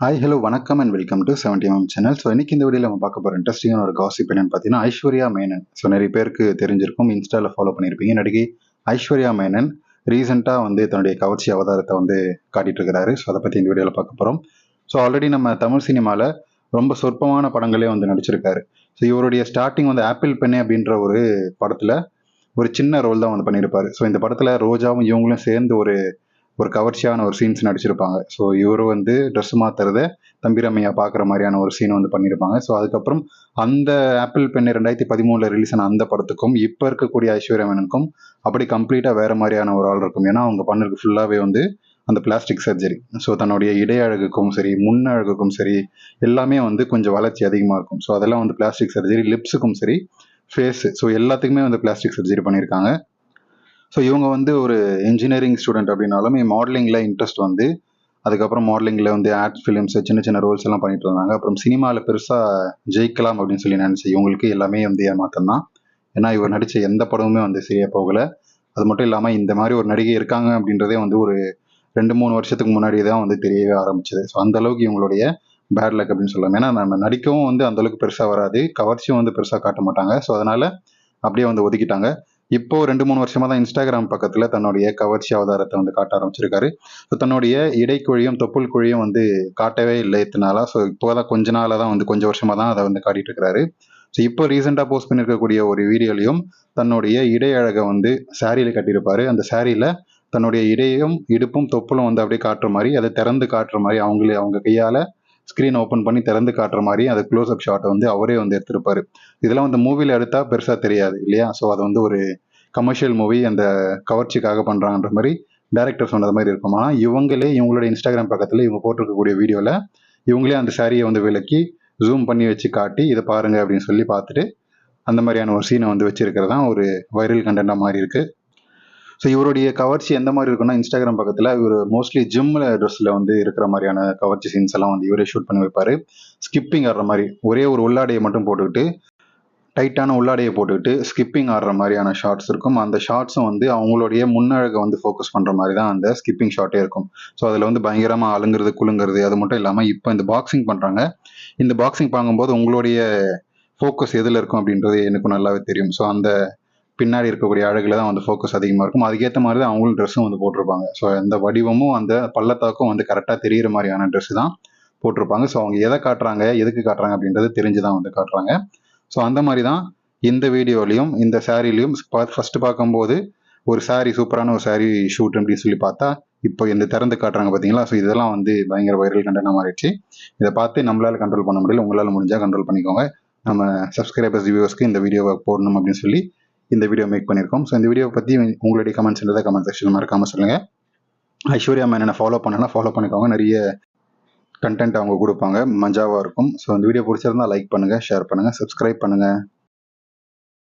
Hi hello வணக்கம் and welcome to seventy M channel so இன்னைக்கு இந்த வீடியோவில் நம்ம பார்க்க போகிற இன்ட்ரெஸ்டிங்கான ஒரு காசிப் என்னன்னு பார்த்தீங்கன்னா ஐஸ்வர்யா மேனன். ஸோ நிறைய பேருக்கு தெரிஞ்சிருக்கும் இன்ஸ்டாவில் ஃபாலோ பண்ணியிருப்பீங்க நடிகை ஐஸ்வர்யா மேனன் ரீசெண்டாக வந்து தன்னுடைய கவர்ச்சி அவதாரத்தை வந்து காட்டிட்டு இருக்கிறாரு. ஸோ அதை பற்றி இந்த வீடியோவில் பார்க்க போகிறோம் ஸோ ஆல்ரெடி நம்ம தமிழ் சினிமாவில் ரொம்ப சொற்பமான படங்களே வந்து நடிச்சிருக்காரு. ஸோ இவருடைய ஸ்டார்டிங் வந்து ஆப்பிள் பெண்ணே அப்படின்ற ஒரு படத்தில் ஒரு சின்ன ரோல் தான் வந்து பண்ணியிருப்பாரு. ஸோ இந்த படத்தில் ரோஜாவும் இவங்களும் சேர்ந்து ஒரு ஒரு கவர்ச்சியான ஒரு சீன்ஸ் நடிச்சிருப்பாங்க. ஸோ இவர் வந்து ட்ரெஸ் மாத்துறத தம்பிரமையா பார்க்குற மாதிரியான ஒரு சீன் வந்து பண்ணியிருப்பாங்க ஸோ அதுக்கப்புறம் அந்த ஆப்பிள் பெண்ணை ரெண்டாயிரத்தி பதிமூணில் ரிலீஸ் ஆன அந்த படத்துக்கும் இப்போ இருக்கக்கூடிய ஐஸ்வர்யா மேனனுக்கும் அப்படி கம்ப்ளீட்டாக வேற மாதிரியான ஒரு ஆள் இருக்கும். ஏன்னா அவங்க பண்ணிருக்கு ஃபுல்லாகவே வந்து அந்த பிளாஸ்டிக் சர்ஜரி ஸோ தன்னுடைய இடை அழகுக்கும் சரி முன்னழகுக்கும் சரி எல்லாமே வந்து கொஞ்சம் வளர்ச்சி அதிகமாக இருக்கும். ஸோ அதெல்லாம் வந்து பிளாஸ்டிக் சர்ஜரி லிப்ஸுக்கும் சரி ஃபேஸு ஸோ எல்லாத்துக்குமே வந்து பிளாஸ்டிக் சர்ஜரி பண்ணியிருக்காங்க ஸோ இவங்க வந்து ஒரு இன்ஜினியரிங் ஸ்டூடெண்ட் அப்படின்னாலும் மாடலிங்கில் இன்ட்ரெஸ்ட் வந்து அதுக்கப்புறம் மாடலிங்கில் வந்து ஆட் ஃபிலிம்ஸ் சின்ன சின்ன ரோல்ஸ் எல்லாம் பண்ணிட்டு இருந்தாங்க. அப்புறம் சினிமாவில் பெருசாக ஜெயிக்கலாம் அப்படின்னு சொல்லி நினச்சி இவங்களுக்கு எல்லாமே வந்து ஏமாத்தம் தான். ஏன்னா இவர் நடித்த எந்த படமுமே வந்து சரியாக போகலை. அது மட்டும் இல்லாமல் இந்த மாதிரி ஒரு நடிகை இருக்காங்க அப்படின்றதே வந்து ஒரு ரெண்டு மூணு வருஷத்துக்கு முன்னாடி தான் வந்து தெரியவே ஆரம்பிச்சது. ஸோ அந்த அளவுக்கு இவங்களுடைய பேட் லக் அப்படின்னு சொல்லலாம். ஏன்னா நம்ம நடிக்கவும் வந்து அந்த அளவுக்கு பெருசாக வராது. கவர்ச்சியும் வந்து பெருசாக காட்ட மாட்டாங்க. ஸோ அதனால அப்படியே வந்து ஒதுக்கிட்டாங்க. இப்போ ரெண்டு மூணு வருஷமா தான் இன்ஸ்டாகிராம் பக்கத்துல தன்னுடைய கவர்ச்சி அவதாரத்தை வந்து காட்ட ஆரம்பிச்சிருக்காரு. ஸோ தன்னுடைய இடைக்குழியும் தொப்புள் குழியும் வந்து காட்டவே இல்லை இத்தனை ஸோ இப்போதான் கொஞ்ச நாளாக தான் வந்து கொஞ்சம் வருஷமா தான் அதை வந்து காட்டிட்டு இருக்கிறாரு ஸோ இப்போ ரீசெண்டாக போஸ்ட் பண்ணியிருக்கக்கூடிய ஒரு வீடியோலையும் தன்னுடைய இடை அழகை வந்து சாரியில கட்டியிருப்பாரு. அந்த சாரியில தன்னுடைய இடையும் இடுப்பும் தொப்புளும் வந்து அப்படியே காட்டுற மாதிரி அதை திறந்து காட்டுற மாதிரி அவங்களே அவங்க கையால ஸ்க்ரீன் ஓப்பன் பண்ணி திறந்து காட்டுற மாதிரி அந்த க்ளோஸ் அப் ஷாட்டை வந்து அவரே வந்து எடுத்திருப்பாரு. இதெல்லாம் வந்து மூவியில் எடுத்தா பெருசாக தெரியாது இல்லையா? ஸோ அது வந்து ஒரு கமர்ஷியல் மூவி அந்த கவர்ச்சிக்காக பண்ணுறாங்கன்ற மாதிரி டேரக்டர் சொன்னது மாதிரி இருக்கும். ஆனால் இவங்களே இவங்களோட இன்ஸ்டாகிராம் பக்கத்தில் இவங்க போட்டிருக்கக்கூடிய வீடியோவில் இவங்களே அந்த சாரியை வந்து விலக்கி ஜூம் பண்ணி வச்சு காட்டி இதை பாருங்க அப்படின்னு சொல்லி பார்த்துட்டு அந்த மாதிரியான ஒரு சீனை வந்து வச்சிருக்கிறது தான் ஒரு வைரல் கண்டென்ட்டாக மாதிரி இருக்குது ஸோ இவருடைய கவர்ச்சி எந்த மாதிரி இருக்குன்னா இன்ஸ்டாகிராம் பக்கத்தில் இவர் மோஸ்ட்லி ஜிம்மில் ட்ரெஸ்ஸில் வந்து இருக்கிற மாதிரியான கவர்ச்சி சீன்ஸ் எல்லாம் வந்து இவரே ஷூட் பண்ணி வைப்பாரு. ஸ்கிப்பிங் ஆடுற மாதிரி ஒரே ஒரு உள்ளாடையை மட்டும் போட்டுக்கிட்டு டைட்டான உள்ளாடையை போட்டுக்கிட்டு ஸ்கிப்பிங் ஆடுற மாதிரியான ஷார்ட்ஸ் இருக்கும். அந்த ஷார்ட்ஸும் வந்து அவங்களுடைய முன்னழகை வந்து ஃபோக்கஸ் பண்ணுற மாதிரி தான் அந்த ஸ்கிப்பிங் ஷார்ட்டே இருக்கும். ஸோ அதில் வந்து பயங்கரமாக அழுங்குறது குலுங்குறது அது மட்டும் இல்லாமல் இப்போ இந்த பாக்ஸிங் பண்ணுறாங்க இந்த பாக்ஸிங் பார்க்கும்போது உங்களுடைய ஃபோக்கஸ் எதில் இருக்கும் அப்படின்றது எனக்கு நல்லாவே தெரியும். ஸோ அந்த பின்னாடி இருக்கக்கூடிய அழகில் தான் வந்து ஃபோக்கஸ் அதிகமாக இருக்கும். அதுக்கேற்ற மாதிரி தான் அவங்களும் ட்ரெஸ்ஸும் வந்து போட்டிருப்பாங்க. ஸோ அந்த வடிவமும் அந்த பள்ளத்தாக்கும் வந்து கரெக்டாக தெரிகிற மாதிரியான ட்ரெஸ் தான் போட்டிருப்பாங்க. ஸோ அவங்க எதை காட்டுறாங்க எதுக்கு காட்டுறாங்க அப்படின்றது தெரிஞ்சு தான் வந்து காட்டுறாங்க. ஸோ அந்த மாதிரி தான் இந்த வீடியோலையும் இந்த சாரிலையும் ஃபர்ஸ்ட் பார்க்கும்போது ஒரு சாரி சூப்பரான ஒரு சாரி ஷூட் அப்படின்னு சொல்லி பார்த்தா இப்போ இந்த திறந்து காட்டுறாங்க பார்த்தீங்களா? ஸோ இதெல்லாம் வந்து பயங்கர வைரல் கண்டனமாக மாறிடுச்சு. இதை பார்த்து நம்மளால் கண்ட்ரோல் பண்ண முடியல. உங்களால் முடிஞ்சால் கண்ட்ரோல் பண்ணிக்கோங்க. நம்ம சப்ஸ்கிரைபர்ஸ் வியூவர்ஸ்க்கு இந்த வீடியோவை போடணும் அப்படின்னு சொல்லி இந்த வீடியோ மேக் பண்ணியிருக்கோம். ஸோ இந்த வீடியோவை பற்றி உங்களுடைய கமெண்ட்ஸ் இருந்தால் கமெண்ட் செக்ஷன் மறக்காமல் சொல்லுங்கள் ஐஸ்வர்யா மேனனை ஃபாலோ பண்ணனா ஃபாலோ பண்ணிக்கோங்க. நிறைய கண்டென்ட் அவங்க கொடுப்பாங்க. மஜாவாக இருக்கும். ஸோ இந்த வீடியோ பிடிச்சிருந்தா லைக் பண்ணுங்கள் ஷேர் பண்ணுங்கள் சப்ஸ்கிரைப் பண்ணுங்கள்